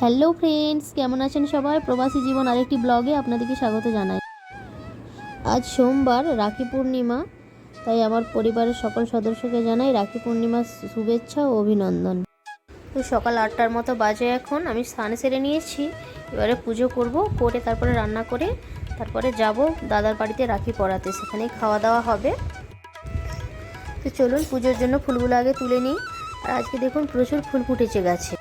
Hello friends, কেমন আছেন সবাই? প্রবাসী জীবন আরেকটি ব্লগে আপনাদেরকে স্বাগত জানাই। আজ সোমবার, রাখি পূর্ণিমা, তাই আমার পরিবারের সকল সদস্যকে জানাই রাখি পূর্ণিমার শুভেচ্ছা ও অভিনন্দন। তো সকাল আটটার মতো বাজে এখন, আমি স্নান সেরে নিয়েছি। এবারে পুজো করব, করে তারপরে রান্না করে, তারপরে যাব দাদার বাড়িতে রাখি পরাতে, সেখানেই খাওয়া দাওয়া হবে। তো চলুন পুজোর জন্য ফুলগুলো আগে তুলে নিই। আর আজকে দেখুন প্রচুর ফুল ফুটেছে গাছে।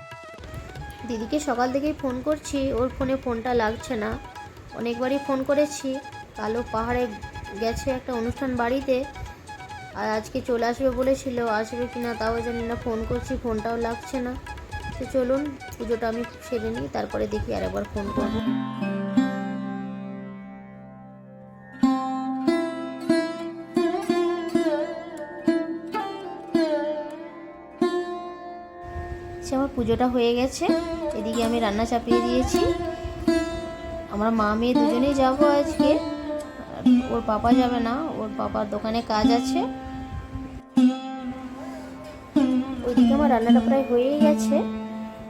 দিদিকে সকাল থেকেই ফোন করছি, ওর ফোনে ফোনটা লাগছে না। অনেকবারই ফোন করেছি। কালো পাহাড়ে গেছে একটা অনুষ্ঠান বাড়িতে। আর আজকে চলে আসবে বলেছিল, আসবে কি না তাও জানি না, ফোন করছি, ফোনটাও লাগছে না। তো চলুন, পুজোটা আমি সেরে নিই, তারপরে দেখি আর একবার ফোন করব। পুজোটা হয়ে গেছে। এদিকে আমি রান্না চাপিয়ে দিয়েছি। আমরা মা মেয়ে দুজনেই যাব আজকে। ওর পাপা যাবে না, ওর পাপার দোকানে কাজ আছে। ওইদিকে আমার রান্নাটা প্রায় হয়েই গেছে।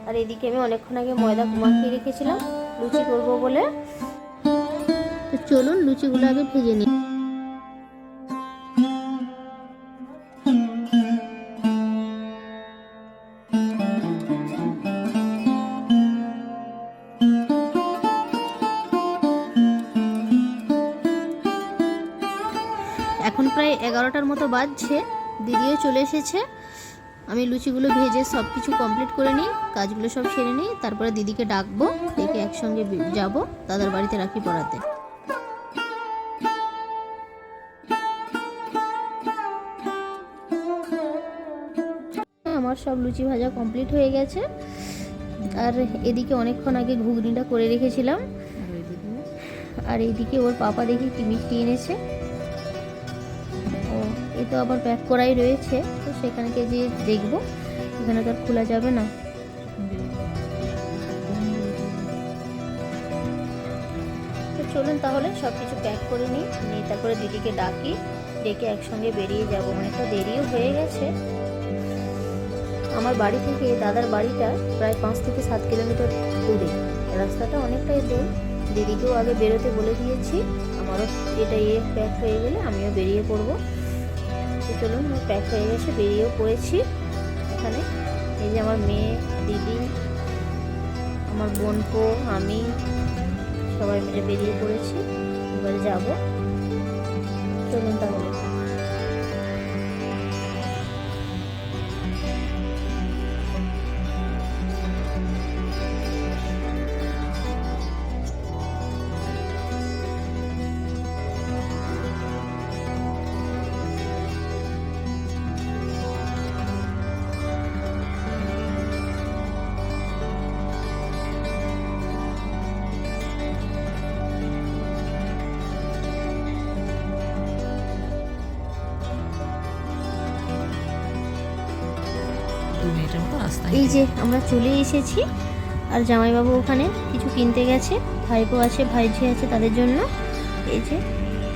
আর এদিকে আমি অনেকক্ষণ আগে ময়দা মাখিয়ে রেখেছিলাম, লুচি করব বলে। তো চলুন লুচিগুলো আগে ভেজে নিই। প্রায় এগারোটার মতো বাজছে। দিদিও চলে এসেছে। আমি লুচিগুলো ভেজে সব কিছু কমপ্লিট করে নিই, কাজগুলো সব সেরে নিই, তারপরে দিদিকে ডাকবো, ডেকে একসঙ্গে যাব দাদার বাড়িতে রাখি পড়াতে। আমার সব লুচি ভাজা কমপ্লিট হয়ে গেছে। আর এদিকে অনেকক্ষণ আগে ঘুগনিটা করে রেখেছিলাম। আর এইদিকে ওর পাপা দেখি কি মিষ্টি এনেছে। তো আবার প্যাক করাই রয়েছে, তো সেখানে যে দেখব, এখানে তো আর খোলা যাবে না। চলুন তাহলে সব কিছু প্যাক করে নিই, নিয়ে তারপরে দিদিকে ডাকি, ডেকে একসঙ্গে বেরিয়ে যাব। অনেকটা দেরিও হয়ে গেছে। আমার বাড়ি থেকে দাদার বাড়িটা প্রায় পাঁচ থেকে সাত কিলোমিটার দূরে। রাস্তাটা অনেকটাই দূর। দিদিকেও আগে বেরোতে বলে দিয়েছি, আমারও এটা ইয়ে প্যাক হয়ে গেলে আমিও বেরিয়ে পড়ব। তো চলুন প্যাক হয়ে গেছে বেরিয়েও পড়েছি। এখানে এই যে আমার মেয়ে, দিদি, আমার বোন বোনপো, আমি সবাই মিলে বেরিয়ে পড়েছি। এবার যাব। চলুন তাহলে। এই যে আমরা চলে এসেছি, আর জামাইবাবু ওখানে কিছু কিনতে গেছে, ভাইপো আছে, ভাইঝি আছে তাদের জন্য। এই যে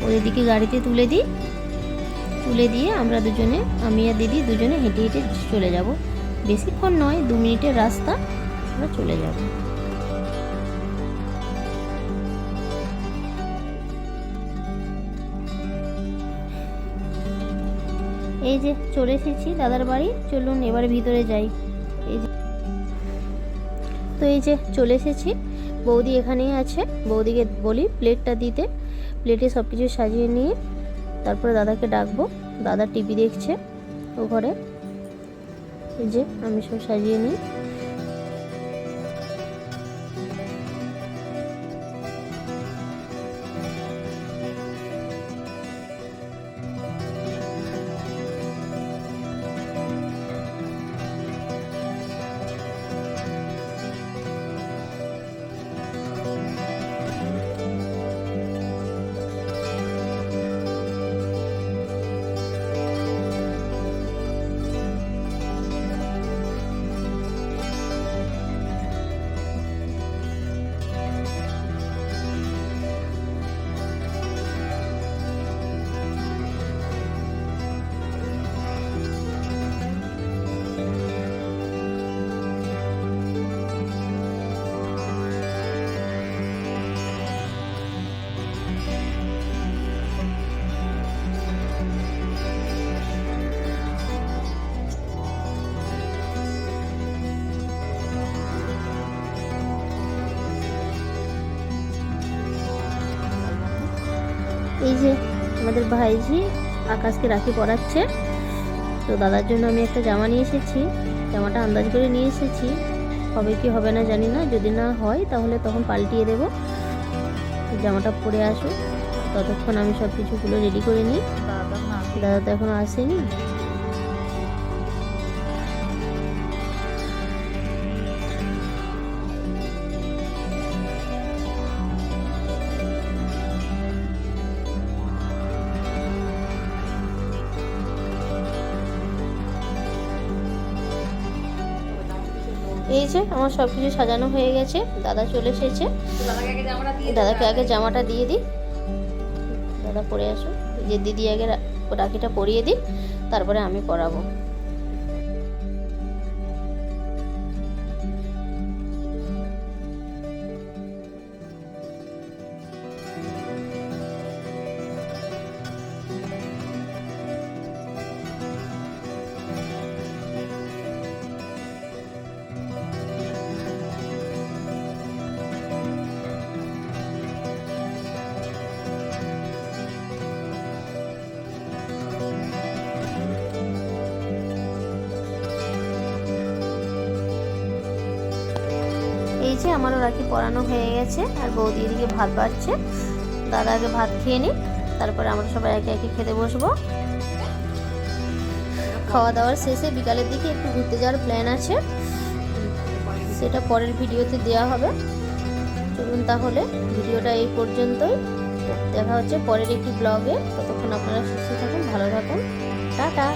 ওদের দিকে গাড়িতে তুলে দিই। তুলে দিয়ে আমরা দুজনে, আমি আর দিদি দুজনে হেঁটে হেঁটে চলে যাব। বেশিক্ষণ নয়, দু মিনিটের রাস্তা, আমরা চলে যাব। এই যে, চলে এসেছি দাদার বাড়ি, চলুন এবার ভিতরে যাই। তো এই যে চলে এসেছি। বৌদি এখানেই আছে। বৌদিকে বলি প্লেটটা দিতে। প্লেটে সব কিছু সাজিয়ে নিয়ে তারপরে দাদাকে ডাকবো। দাদা টিভি দেখছে ও ঘরে। এই যে আমি সব সাজিয়ে নিই। আমাদের ভাইঝি আকাশকে রাখি পড়াচ্ছে তো দাদার জন্য আমি একটা জামা নিয়ে এসেছি। জামাটা আন্দাজ করে নিয়ে এসেছি। হবে কি হবে না জানি না। যদি না হয় তাহলে তখন পাল্টিয়ে দেবো। জামাটা পরে আসুক। ততক্ষণ আমি সব কিছুগুলো রেডি করে নিই। দাদা তো এখনও আসেনি। যে আমার সব কিছু সাজানো হয়ে গেছে, দাদা চলে এসেছে। দাদাকে আগে জামাটা দিয়ে দিই। দাদা পরে আসো যে দিদি আগে রাখিটা পরিয়ে দিই তারপরে আমি পরাবো। যে আমারও রাখি পরানো হয়ে গেছে, আর বৌদি এদিকে ভাত বাড়ছে। দাদা আগে ভাত খেয়ে নিই তারপরে আমরা সবাই একে একে খেতে বসবো। খাওয়া দাওয়ার শেষে বিকালের দিকে একটু ঘুরতে যাওয়ার প্ল্যান আছে। সেটা পরের ভিডিওতে দেওয়া হবে। চলুন তাহলে ভিডিওটা এই পর্যন্তই। দেখা হচ্ছে পরের একটি ব্লগে ততক্ষণ আপনারা সুস্থ থাকুন, ভালো থাকুন। টাটা!